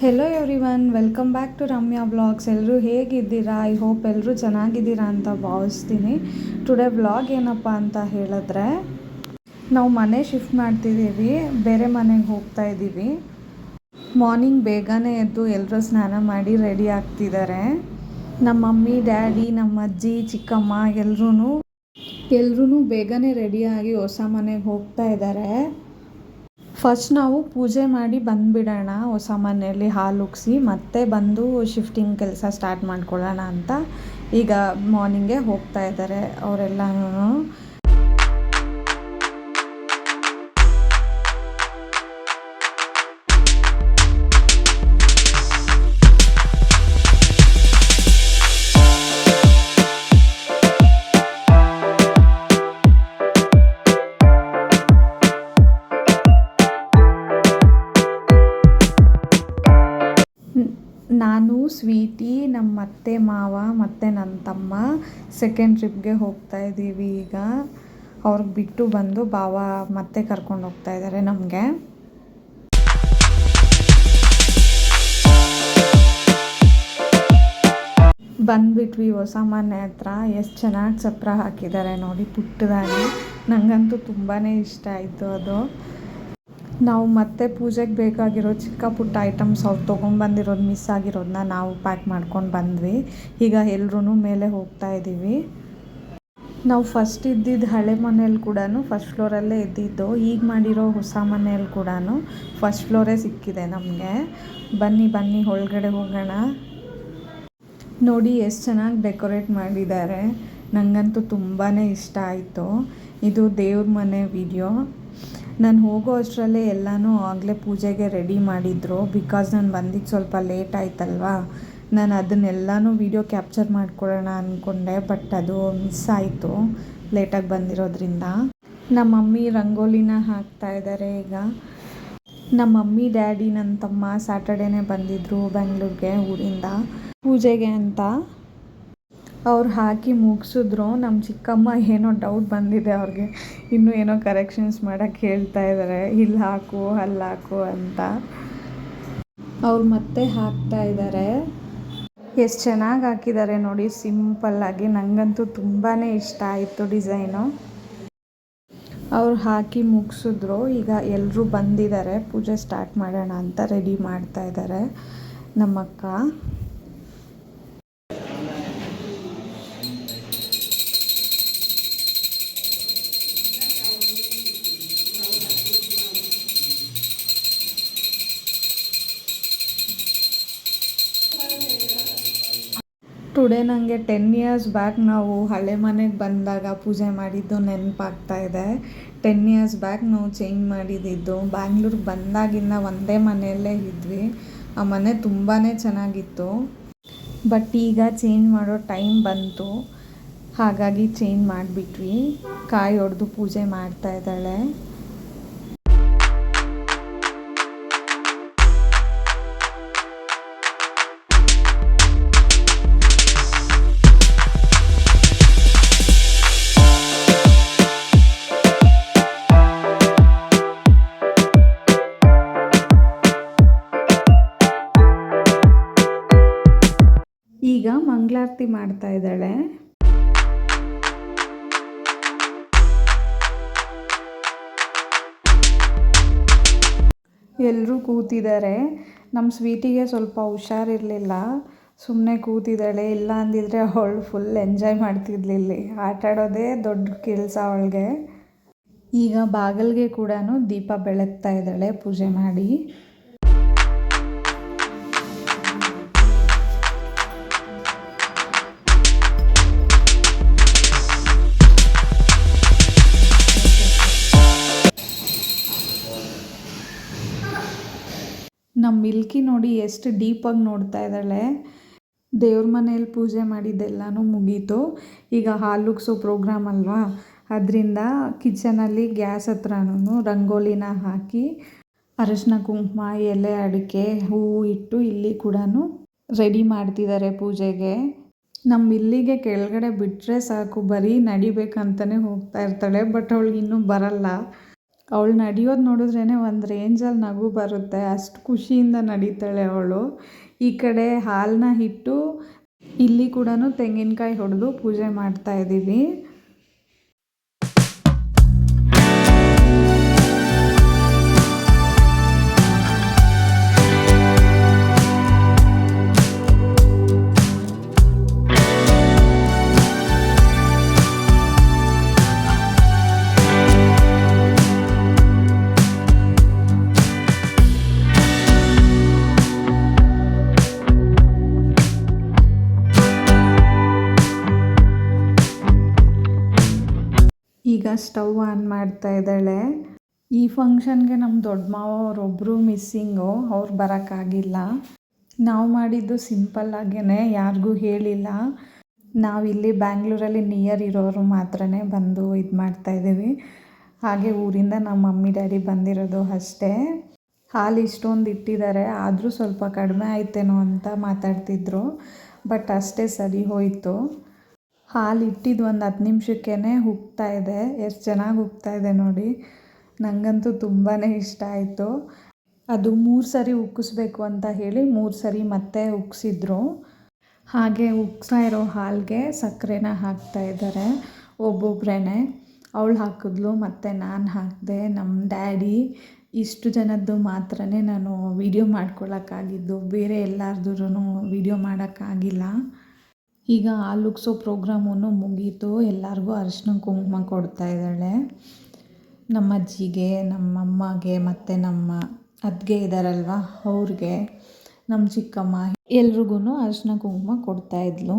Hello everyone welcome back to Ramya blogs ಎಲ್ಲರೂ ಹೇಗಿದ್ದೀರಾ? I hope ಎಲ್ಲರೂ ಚೆನ್ನಾಗಿದ್ದೀರಾ ಅಂತ ಭಾವಿಸ್ತೀನಿ. ಟುಡೇ ಬ್ಲಾಗ್ ಏನಪ್ಪ ಅಂತ ಹೇಳಿದ್ರೆ, ನಾವು ಮನೆ ಶಿಫ್ಟ್ ಮಾಡ್ತಿದ್ದೀವಿ, ಬೇರೆ ಮನೆಗೆ ಹೋಗ್ತಾ ಇದ್ದೀವಿ. ಮಾರ್ನಿಂಗ್ ಬೇಗನೆ ಎದ್ದು ಎಲ್ಲರೂ ಸ್ನಾನ ಮಾಡಿ ರೆಡಿ ಆಗ್ತಿದ್ದಾರೆ. ನಮ್ಮ ಮಮ್ಮಿ ಡ್ಯಾಡಿ ನಮ್ಮ ಅಜ್ಜಿ, ಚಿಕ್ಕಮ್ಮ ಎಲ್ಲರೂ ಎಲ್ಲರೂ ಬೇಗನೆ ರೆಡಿಯಾಗಿ ಹೊಸ ಮನೆಗೆ ಹೋಗ್ತಾ ಇದ್ದಾರೆ. ಫಸ್ಟ್ ನಾವು ಪೂಜೆ ಮಾಡಿ ಬಂದುಬಿಡೋಣ, ಹೊಸ ಮನೆಯಲ್ಲಿ ಹಾಲು ಉಗ್ಸಿ, ಮತ್ತೆ ಬಂದು ಶಿಫ್ಟಿಂಗ್ ಕೆಲಸ ಸ್ಟಾರ್ಟ್ ಮಾಡ್ಕೊಳ್ಳೋಣ ಅಂತ ಈಗ ಮಾರ್ನಿಂಗೇ ಹೋಗ್ತಾ ಇದ್ದಾರೆ ಅವರೆಲ್ಲನೂ. ಸ್ವೀಟಿ ನಮ್ಮ ಅತ್ತೆ, ಮಾವ ಮತ್ತು ನನ್ನ ತಮ್ಮ ಸೆಕೆಂಡ್ ಟ್ರಿಪ್ಗೆ ಹೋಗ್ತಾ ಇದ್ದೀವಿ ಈಗ. ಅವ್ರಿಗೆ ಬಿಟ್ಟು ಬಂದು ಬಾವ ಮತ್ತೆ ಕರ್ಕೊಂಡು ಹೋಗ್ತಾ ಇದ್ದಾರೆ ನಮಗೆ. ಬಂದ್ಬಿಟ್ವಿ ಹೊಸ ಮನೆ ಹತ್ರ. ಎಷ್ಟು ಚೆನ್ನಾಗಿ ಚಪ್ರ ಹಾಕಿದ್ದಾರೆ ನೋಡಿ ಪುಟ್ಟದಾಗಿ. ನನಗಂತೂ ತುಂಬಾ ಇಷ್ಟ ಆಯಿತು ಅದು. ನಾವು ಮತ್ತೆ ಪೂಜೆಗೆ ಬೇಕಾಗಿರೋ ಚಿಕ್ಕ ಪುಟ್ಟ ಐಟಮ್ಸ್ ಅವ್ರು ತೊಗೊಂಬಂದಿರೋದು ಮಿಸ್ ಆಗಿರೋದನ್ನ ನಾವು ಪ್ಯಾಕ್ ಮಾಡ್ಕೊಂಡು ಬಂದ್ವಿ. ಈಗ ಎಲ್ಲರೂ ಮೇಲೆ ಹೋಗ್ತಾ ಇದ್ದೀವಿ ನಾವು ಫಸ್ಟ್ ಇದ್ದಿದ್ದು ಹಳೆ ಮನೇಲಿ ಕೂಡ ಫಸ್ಟ್ ಫ್ಲೋರಲ್ಲೇ ಇದ್ದಿದ್ದು. ಈಗ ಮಾಡಿರೋ ಹೊಸ ಮನೆಯಲ್ಲಿ ಕೂಡ ಫಸ್ಟ್ ಫ್ಲೋರೇ ಸಿಕ್ಕಿದೆ ನಮಗೆ. ಬನ್ನಿ ಬನ್ನಿ, ಒಳಗಡೆ ಹೋಗೋಣ. ನೋಡಿ ಎಷ್ಟು ಚೆನ್ನಾಗಿ ಡೆಕೋರೇಟ್ ಮಾಡಿದ್ದಾರೆ. ನನಗಂತೂ ತುಂಬಾ ಇಷ್ಟ ಆಯಿತು. ಇದು ದೇವ್ರ ಮನೆ ವಿಡಿಯೋ. ನಾನು ಹೋಗೋ ಅಷ್ಟರಲ್ಲೇ ಎಲ್ಲನೂ ಆಗಲೇ ಪೂಜೆಗೆ ರೆಡಿ ಮಾಡಿದ್ರು. ಬಿಕಾಸ್ ನಾನು ಬಂದಿದ್ದು ಸ್ವಲ್ಪ ಲೇಟ್ ಆಯ್ತಲ್ವಾ? ನಾನು ಅದನ್ನೆಲ್ಲನೂ ವೀಡಿಯೋ ಕ್ಯಾಪ್ಚರ್ ಮಾಡ್ಕೊಳ್ಳೋಣ ಅಂದ್ಕೊಂಡೆ ಬಟ್ ಅದು ಮಿಸ್ ಆಯಿತು. ಲೇಟಾಗಿ ಬಂದಿರೋದ್ರಿಂದ. ನಮ್ಮ ಮಮ್ಮಿ ರಂಗೋಲಿನ ಹಾಕ್ತಾ ಇದ್ದಾರೆ ಈಗ. ನಮ್ಮ ಮಮ್ಮಿ, ಡ್ಯಾಡಿ ನನ್ನ ತಮ್ಮ ಸ್ಯಾಟರ್ಡೇನೇ ಬಂದಿದ್ದರು ಬೆಂಗಳೂರಿಗೆ ಊರಿಂದ. ಪೂಜೆಗೆ ಅಂತ. ಅವ್ರು ಹಾಕಿ ಮುಗಿಸಿದ್ರು ನಮ್ಮ ಚಿಕ್ಕಮ್ಮ ಏನೋ ಡೌಟ್ ಬಂದಿದೆ ಅವ್ರಿಗೆ. ಇನ್ನೂ ಏನೋ ಕರೆಕ್ಷನ್ಸ್ ಮಾಡೋಕ್ಕೆ ಹೇಳ್ತಾ ಇದ್ದಾರೆ ಇಲ್ಲಿ ಹಾಕು ಅಲ್ಲಿ ಹಾಕು ಅಂತ. ಅವ್ರು ಮತ್ತೆ ಹಾಕ್ತಾ ಇದ್ದಾರೆ ಎಷ್ಟು ಚೆನ್ನಾಗಿ ಹಾಕಿದ್ದಾರೆ ನೋಡಿ ಸಿಂಪಲ್ಲಾಗಿ ನನಗಂತೂ ತುಂಬಾ ಇಷ್ಟ ಆಯಿತು ಡಿಸೈನು. ಅವ್ರು ಹಾಕಿ ಮುಗಿಸಿದ್ರು, ಈಗ ಎಲ್ಲರೂ ಬಂದಿದ್ದಾರೆ ಪೂಜೆ ಸ್ಟಾರ್ಟ್ ಮಾಡೋಣ ಅಂತ ರೆಡಿ ಮಾಡ್ತಾ ಇದ್ದಾರೆ ನಮ್ಮಕ್ಕ. ಟುಡೇ ನನಗೆ ಟೆನ್ ಇಯರ್ಸ್ ಬ್ಯಾಕ್ ನಾವು ಹಳೆ ಮನೆಗೆ ಬಂದಾಗ ಪೂಜೆ ಮಾಡಿದ್ದು ನೆನಪಾಗ್ತಾ ಇದೆ. ಟೆನ್ ಇಯರ್ಸ್ ಬ್ಯಾಕ್ ನಾವು ಚೇಂಜ್ ಮಾಡಿದ್ದು. ಬ್ಯಾಂಗ್ಳೂರಿಗೆ ಬಂದಾಗಿಂದ ಒಂದೇ ಮನೆಯಲ್ಲೇ ಇದ್ವಿ. ಆ ಮನೆ ತುಂಬಾ ಚೆನ್ನಾಗಿತ್ತು. ಬಟ್ ಈಗ ಚೇಂಜ್ ಮಾಡೋ ಟೈಮ್ ಬಂತು. ಹಾಗಾಗಿ ಚೇಂಜ್ ಮಾಡಿಬಿಟ್ವಿ. ಕಾಯಿ ಹೊಡೆದು ಪೂಜೆ ಮಾಡ್ತಾ ಇದ್ದಾಳೆ. ಮಂಗಳಾರತಿ ಮಾಡ್ತಾ ಇದ್ದಾಳೆ. ಎಲ್ಲರೂ ಕೂತಿದ್ದಾರೆ. ನಮ್ಮ ಸ್ವೀಟಿಗೆ ಸ್ವಲ್ಪ ಹುಷಾರಿರಲಿಲ್ಲ. ಸುಮ್ಮನೆ ಕೂತಿದ್ದಾಳೆ. ಇಲ್ಲ ಅಂದಿದ್ರೆ ಅವಳು ಫುಲ್ ಎಂಜಾಯ್ ಮಾಡ್ತಿದ್ಲಿಲ್ಲಿ ಆಟ ಆಡೋದೇ ದೊಡ್ಡ ಕೆಲಸ ಅವಳಿಗೆ. ಈಗ ಬಾಗಿಲ್ಗೆ ಕೂಡ ದೀಪ ಬೆಳಗ್ತಾ ಇದ್ದಾಳೆ. ಪೂಜೆ ಮಾಡಿ. ಮಿಲ್ಕಿ ನೋಡಿ ಎಷ್ಟು ಡೀಪಾಗಿ ನೋಡ್ತಾ ಇದ್ದಾಳೆ. ದೇವ್ರ ಮನೆಯಲ್ಲಿ ಪೂಜೆ ಮಾಡಿದ್ದೆಲ್ಲನೂ ಮುಗೀತು. ಈಗ ಹಾಲುಗ್ಸೋ ಪ್ರೋಗ್ರಾಮ್ ಅಲ್ವಾ? ಅದರಿಂದ ಕಿಚನಲ್ಲಿ ಗ್ಯಾಸ್ ಹತ್ರನೂ ರಂಗೋಲಿನ ಹಾಕಿ, ಅರಶಿನ ಕುಂಕುಮ, ಎಲೆ ಅಡಿಕೆ, ಹೂವು ಇಟ್ಟು ಇಲ್ಲಿ ಕೂಡ ರೆಡಿ ಮಾಡ್ತಿದ್ದಾರೆ ಪೂಜೆಗೆ. ನಮ್ಮ ಇಲ್ಲಿಗೆ ಕೆಳಗಡೆ ಬಿಟ್ಟರೆ ಸಾಕು, ಬರೀ ನಡಿಬೇಕಂತಲೇ ಹೋಗ್ತಾ ಇರ್ತಾಳೆ ಬಟ್ ಅವಳಿಗೆ ಇನ್ನೂ ಬರಲ್ಲ. ಅವಳು ನಡೆಯೋದು ನೋಡಿದ್ರೇ ಒಂದು ರೇಂಜಲ್ಲಿ ನಗು ಬರುತ್ತೆ. ಅಷ್ಟು ಖುಷಿಯಿಂದ ನಡೀತಾಳೆ ಅವಳು. ಈ ಕಡೆ ಹಾಲನ್ನ ಇಟ್ಟು ಇಲ್ಲಿ ಕೂಡ ತೆಂಗಿನಕಾಯಿ ಹೊಡೆದು ಪೂಜೆ ಮಾಡ್ತಾ ಇದ್ದೀವಿ ಈಗ ಸ್ಟವ್ ಆನ್ ಮಾಡ್ತಾ ಇದ್ದಾಳೆ. ಈ ಫಂಕ್ಷನ್ಗೆ ನಮ್ಮ ದೊಡ್ಡ ಮಾವ ಅವರೊಬ್ಬರು ಮಿಸ್ಸಿಂಗು, ಅವ್ರು ಬರೋಕ್ಕಾಗಿಲ್ಲ ನಾವು ಮಾಡಿದ್ದು ಸಿಂಪಲ್ ಆಗೇ ಯಾರಿಗೂ ಹೇಳಿಲ್ಲ. ನಾವು ಇಲ್ಲಿ ಬ್ಯಾಂಗ್ಳೂರಲ್ಲಿ ನಿಯರ್ ಇರೋರು ಮಾತ್ರನೇ ಬಂದು ಇದು ಮಾಡ್ತಾಯಿದ್ದೀವಿ ಹಾಗೆ ಊರಿಂದ ನಮ್ಮ ಮಮ್ಮಿ, ಡ್ಯಾಡಿ ಬಂದಿರೋದು ಅಷ್ಟೇ. ಹಾಲು ಇಷ್ಟೊಂದು ಇಟ್ಟಿದ್ದಾರೆ, ಆದರೂ ಸ್ವಲ್ಪ ಕಡಿಮೆ ಆಯ್ತೇನೋ ಅಂತ ಮಾತಾಡ್ತಿದ್ರು. ಬಟ್ ಅಷ್ಟೇ ಸರಿ ಹೋಯಿತು. ಹಾಲು ಇಟ್ಟಿದ್ದು ಒಂದು ಹತ್ತು ನಿಮಿಷಕ್ಕೇ ಉಕ್ತಾ ಇದೆ. ಎಷ್ಟು ಚೆನ್ನಾಗಿ ಉಕ್ತಾ ಇದೆ ನೋಡಿ. ನನಗಂತೂ ತುಂಬಾ ಇಷ್ಟ ಆಯಿತು. ಅದು ಮೂರು ಸರಿ ಉಕ್ಕಿಸ್ಬೇಕು ಅಂತ ಹೇಳಿ ಮೂರು ಸರಿ ಮತ್ತೆ ಉಕ್ಸಿದ್ರು ಹಾಗೆ ಉಕ್ಸ್ತಾ ಇರೋ ಹಾಲಿಗೆ ಸಕ್ಕರೆನ ಹಾಕ್ತಾ ಇದ್ದಾರೆ ಒಬ್ಬೊಬ್ರೇ ಅವಳು ಹಾಕಿದ್ಲು ಮತ್ತು ನಾನು ಹಾಕಿದೆ. ನಮ್ಮ ಡ್ಯಾಡಿ ಇಷ್ಟು ಜನದ್ದು ಮಾತ್ರ ನಾನು ವಿಡಿಯೋ ಮಾಡ್ಕೊಳ್ಳೋಕ್ಕಾಗಿದ್ದು ಬೇರೆ ಎಲ್ಲರದ್ದು ವಿಡಿಯೋ ಮಾಡೋಕ್ಕಾಗಿಲ್ಲ ಈಗ ಆ ಲುಕ್ಸೋ ಪ್ರೋಗ್ರಾಮೂ ಮುಗೀತು. ಎಲ್ಲರಿಗೂ ಅರಿಶಿನ ಕುಂಕುಮ ಕೊಡ್ತಾ ಇದ್ದಾಳೆ. ನಮ್ಮ ಅಜ್ಜಿಗೆ, ನಮ್ಮ ಅಮ್ಮಗೆ ಮತ್ತು ನಮ್ಮ ಅತ್ತಿಗೆ ಇದ್ದಾರಲ್ವ ಅವ್ರಿಗೆ, ನಮ್ಮ ಚಿಕ್ಕಮ್ಮ ಎಲ್ರಿಗೂ ಅರಿಶಿನ ಕುಂಕುಮ ಈಗ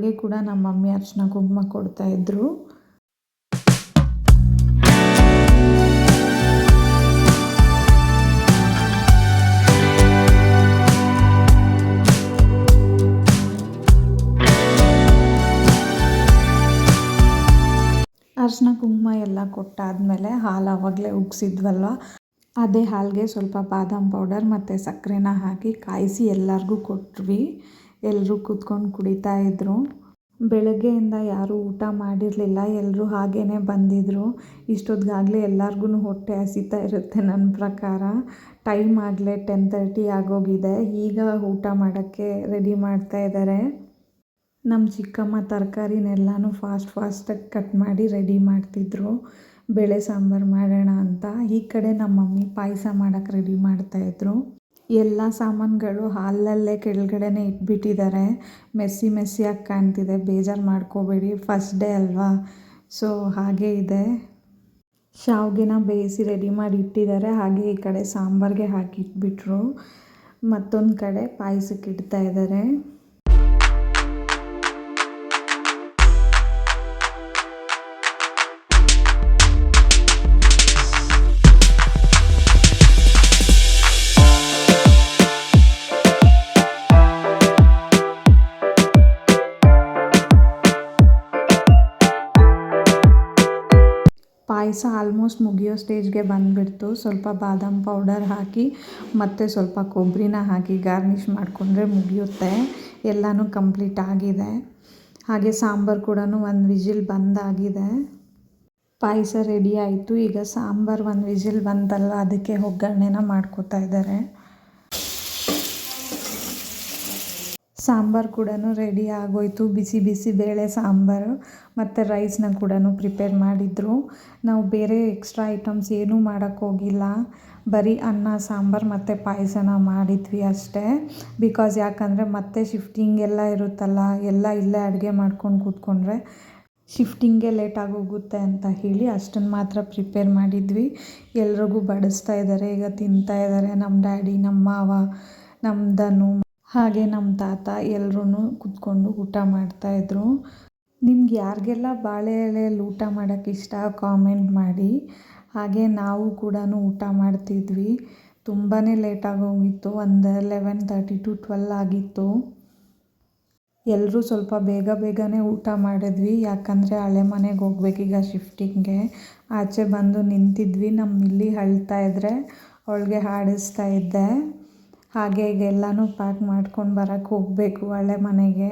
ಅವಳಿಗೆ ಕೂಡ ನಮ್ಮ ಮಮ್ಮಿ ಅರ್ಶಿನ ಕುಂಕುಮ ಕೊಡ್ತಾಯಿದ್ರು ಅರ್ಶಿನ ಕುಂಕುಮ ಎಲ್ಲ ಕೊಟ್ಟಾದಮೇಲೆ ಹಾಲು ಆವಾಗಲೇ ಉಗ್ಸಿದ್ವಲ್ವ? ಅದೇ ಹಾಲಿಗೆ ಸ್ವಲ್ಪ ಬಾದಾಮ್ ಪೌಡರ್ ಮತ್ತು ಸಕ್ಕರೆನ ಹಾಕಿ ಕಾಯಿಸಿ ಎಲ್ಲರಿಗೂ ಕೊಟ್ವಿ. ಎಲ್ಲರೂ ಕೂತ್ಕೊಂಡು ಕುಡಿತಾ ಇದ್ದರು ಬೆಳಗ್ಗೆಯಿಂದ ಯಾರೂ ಊಟ ಮಾಡಿರಲಿಲ್ಲ. ಎಲ್ಲರೂ ಹಾಗೇ ಬಂದಿದ್ದರು ಇಷ್ಟೊತ್ತಿಗಾಗಲೇ ಎಲ್ಲರಿಗೂ ಹೊಟ್ಟೆ ಹಸಿತಾ ಇರುತ್ತೆ ನನ್ನ ಪ್ರಕಾರ. ಟೈಮ್ ಆಗಲೇ ಟೆನ್ ತರ್ಟಿ ಆಗೋಗಿದೆ. ಈಗ ಊಟ ಮಾಡೋಕ್ಕೆ ರೆಡಿ ಮಾಡ್ತಾ ಇದ್ದಾರೆ. ನಮ್ಮ ಚಿಕ್ಕಮ್ಮ ತರಕಾರಿನೆಲ್ಲನೂ ಫಾಸ್ಟ್ ಫಾಸ್ಟಾಗಿ ಕಟ್ ಮಾಡಿ ರೆಡಿ ಮಾಡ್ತಿದ್ರು. ಬೇಳೆ ಸಾಂಬಾರು ಮಾಡೋಣ ಅಂತ. ಈ ಕಡೆ ನಮ್ಮ ಮಮ್ಮಿ ಪಾಯಸ ಮಾಡೋಕ್ಕೆ ರೆಡಿ ಮಾಡ್ತಾಯಿದ್ರು ಎಲ್ಲ ಸಾಮಾನುಗಳು ಹಾಲಲ್ಲೇ ಕೆಳಗಡೆನೇ ಇಟ್ಬಿಟ್ಟಿದ್ದಾರೆ. ಮೆಸ್ಸಿ ಮೆಸ್ಸಿಯಾಗಿ ಕಾಣ್ತಿದೆ. ಬೇಜಾರು ಮಾಡ್ಕೋಬೇಡಿ. ಫಸ್ಟ್ ಡೇ ಅಲ್ವಾ? ಸೊ ಹಾಗೆ ಇದೆ. ಶಾವಿಗೆನ ಬೇಯಿಸಿ ರೆಡಿ ಮಾಡಿ ಇಟ್ಟಿದ್ದಾರೆ. ಹಾಗೆ ಈ ಕಡೆ ಸಾಂಬಾರಿಗೆ ಹಾಕಿಟ್ಬಿಟ್ರು ಮತ್ತೊಂದು ಕಡೆ ಪಾಯಸಕ್ಕೆ ಇಡ್ತಾ ಇದ್ದಾರೆ. ಪಾಯಸ ಆಲ್ಮೋಸ್ಟ್ ಮುಗಿಯೋ ಸ್ಟೇಜ್ಗೆ ಬಂದುಬಿಡ್ತು. ಸ್ವಲ್ಪ ಬಾದಾಮ್ ಪೌಡರ್ ಹಾಕಿ, ಮತ್ತು ಸ್ವಲ್ಪ ಕೊಬ್ಬರಿನ ಹಾಕಿ ಗಾರ್ನಿಷ್ ಮಾಡಿಕೊಂಡ್ರೆ ಮುಗಿಯುತ್ತೆ. ಎಲ್ಲನೂ ಕಂಪ್ಲೀಟ್ ಆಗಿದೆ. ಹಾಗೆ ಸಾಂಬಾರು ಕೂಡ ಒಂದು ವಿಜಿಲ್ ಬಂದಾಗಿದೆ. ಪಾಯಸ ರೆಡಿ ಆಯಿತು. ಈಗ ಸಾಂಬಾರು ಒಂದು ವಿಜಿಲ್ ಬಂತಲ್ಲ ಅದಕ್ಕೆ ಒಗ್ಗರಣೆನ ಮಾಡ್ಕೋತಾ ಇದ್ದಾರೆ. ಸಾಂಬಾರು ಕೂಡ ರೆಡಿ ಆಗೋಯಿತು. ಬಿಸಿ ಬಿಸಿ ಬೇಳೆ, ಸಾಂಬಾರು ಮತ್ತು ರೈಸ್ನ ಕೂಡ ಪ್ರಿಪೇರ್ ಮಾಡಿದರು. ನಾವು ಬೇರೆ ಎಕ್ಸ್ಟ್ರಾ ಐಟಮ್ಸ್ ಏನೂ ಮಾಡೋಕ್ಕೋಗಿಲ್ಲ ಬರೀ ಅನ್ನ, ಸಾಂಬಾರು ಮತ್ತು ಪಾಯಸನ ಮಾಡಿದ್ವಿ ಅಷ್ಟೇ. ಬಿಕಾಸ್ ಯಾಕಂದರೆ ಮತ್ತೆ ಶಿಫ್ಟಿಂಗ್ ಎಲ್ಲ ಇರುತ್ತಲ್ಲ, ಎಲ್ಲ ಇಲ್ಲೇ ಅಡುಗೆ ಮಾಡ್ಕೊಂಡು ಕೂತ್ಕೊಂಡ್ರೆ ಶಿಫ್ಟಿಂಗೇ ಲೇಟ್ ಹೋಗುತ್ತೆ ಅಂತ ಹೇಳಿ ಅಷ್ಟನ್ನು ಮಾತ್ರ ಪ್ರಿಪೇರ್ ಮಾಡಿದ್ವಿ. ಎಲ್ರಿಗೂ ಬಡಿಸ್ತಾ ಇದ್ದಾರೆ, ಈಗ ತಿಂತಾ ಇದ್ದಾರೆ. ನಮ್ಮ ಡ್ಯಾಡಿ ನಮ್ಮ ಮಾವ ನಮ್ಮ ಧನು ಹಾಗೆ ನಮ್ಮ ತಾತ ಎಲ್ಲರೂ ಕೂತ್ಕೊಂಡು ಊಟ ಮಾಡ್ತಾಯಿದ್ರು ನಿಮ್ಗೆ ಯಾರಿಗೆಲ್ಲ ಬಾಳೆ ಎಲೆಯಲ್ಲಿ ಊಟ ಮಾಡೋಕ್ಕೆ ಇಷ್ಟ ಕಾಮೆಂಟ್ ಮಾಡಿ. ಹಾಗೆ ನಾವು ಕೂಡ ಊಟ ಮಾಡ್ತಿದ್ವಿ. ತುಂಬಾ ಲೇಟಾಗಿ ಹೋಗಿತ್ತು ಒಂದು ಲೆವೆನ್ ತರ್ಟಿ ಟು ಟ್ವೆಲ್ ಆಗಿತ್ತು. ಎಲ್ಲರೂ ಸ್ವಲ್ಪ ಬೇಗ ಬೇಗನೆ ಊಟ ಮಾಡಿದ್ವಿ. ಯಾಕಂದರೆ ಹಳೆ ಮನೆಗೆ ಹೋಗ್ಬೇಕೀಗ ಶಿಫ್ಟಿಂಗ್ಗೆ ಆಚೆ ಬಂದು ನಿಂತಿದ್ವಿ. ನಮ್ಮ ಇಲ್ಲಿ ಇದ್ದರೆ ಅವಳಿಗೆ ಹಾಡಿಸ್ತಾ ಇದ್ದೆ. ಹಾಗೆ ಹೀಗೆ ಎಲ್ಲನೂ ಪ್ಯಾಕ್ ಮಾಡ್ಕೊಂಡು ಬರಕ್ಕೆ ಹೋಗಬೇಕು, ಹಳೆ ಮನೆಗೆ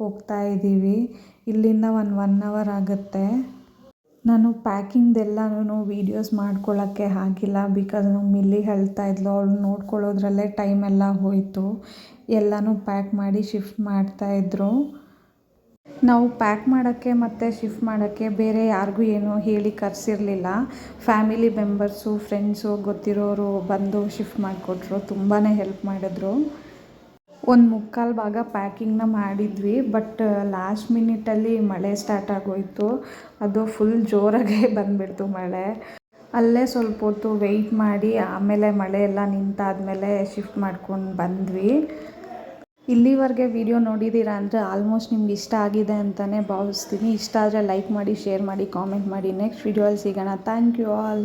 ಹೋಗ್ತಾ ಇದ್ದೀವಿ ಇಲ್ಲಿಂದ ಒಂದು ಒನ್ ಅವರ್ ಆಗುತ್ತೆ. ನಾನು ಪ್ಯಾಕಿಂಗ್ದೆಲ್ಲನೂ ವೀಡಿಯೋಸ್ ಮಾಡ್ಕೊಳ್ಳೋಕ್ಕೆ ಆಗಿಲ್ಲ ಬಿಕಾಸ್ ನಮ್ಮ ಮಿಲ್ಲಿ ಹೇಳ್ತಾ ಇದ್ಲು, ಅವಳು ನೋಡ್ಕೊಳ್ಳೋದ್ರಲ್ಲೇ ಟೈಮೆಲ್ಲ ಹೋಯಿತು. ಎಲ್ಲನೂ ಪ್ಯಾಕ್ ಮಾಡಿ ಶಿಫ್ಟ್ ಮಾಡ್ತಾಯಿದ್ರು ನಾವು ಪ್ಯಾಕ್ ಮಾಡೋಕ್ಕೆ ಮತ್ತು ಶಿಫ್ಟ್ ಮಾಡೋಕ್ಕೆ ಬೇರೆ ಯಾರಿಗೂ ಏನೂ ಹೇಳಿ ಕರೆಸಿರ್ಲಿಲ್ಲ. ಫ್ಯಾಮಿಲಿ ಮೆಂಬರ್ಸು, ಫ್ರೆಂಡ್ಸು ಗೊತ್ತಿರೋರು ಬಂದು ಶಿಫ್ಟ್ ಮಾಡಿಕೊಟ್ರು ತುಂಬಾ ಹೆಲ್ಪ್ ಮಾಡಿದ್ರು. ಒಂದು ಮುಕ್ಕಾಲು ಭಾಗ ಪ್ಯಾಕಿಂಗ್ನ ಮಾಡಿದ್ವಿ, ಬಟ್ ಲಾಸ್ಟ್ ಮಿನಿಟಲ್ಲಿ ಮಳೆ ಸ್ಟಾರ್ಟ್ ಆಗೋಯಿತು. ಅದು ಫುಲ್ ಜೋರಾಗೆ ಬಂದುಬಿಡ್ತು ಮಳೆ. ಅಲ್ಲೇ ಸ್ವಲ್ಪ ಹೊತ್ತು ವೆಯ್ಟ್ ಮಾಡಿ, ಆಮೇಲೆ ಮಳೆ ಎಲ್ಲ ನಿಂತಾದಮೇಲೆ ಶಿಫ್ಟ್ ಮಾಡ್ಕೊಂಡು ಬಂದ್ವಿ. ಇಲ್ಲಿವರೆಗೆ ವಿಡಿಯೋ ನೋಡಿದ್ದೀರಾ ಅಂದರೆ ಆಲ್ಮೋಸ್ಟ್ ನಿಮ್ಗೆ ಇಷ್ಟ ಆಗಿದೆ ಅಂತಲೇ ಭಾವಿಸ್ತೀನಿ. ಇಷ್ಟ ಆದರೆ ಲೈಕ್ ಮಾಡಿ ಶೇರ್ ಮಾಡಿ ಕಾಮೆಂಟ್ ಮಾಡಿ. ನೆಕ್ಸ್ಟ್ ವಿಡಿಯೋಲ್ಲಿ ಸಿಗೋಣ. Thank you all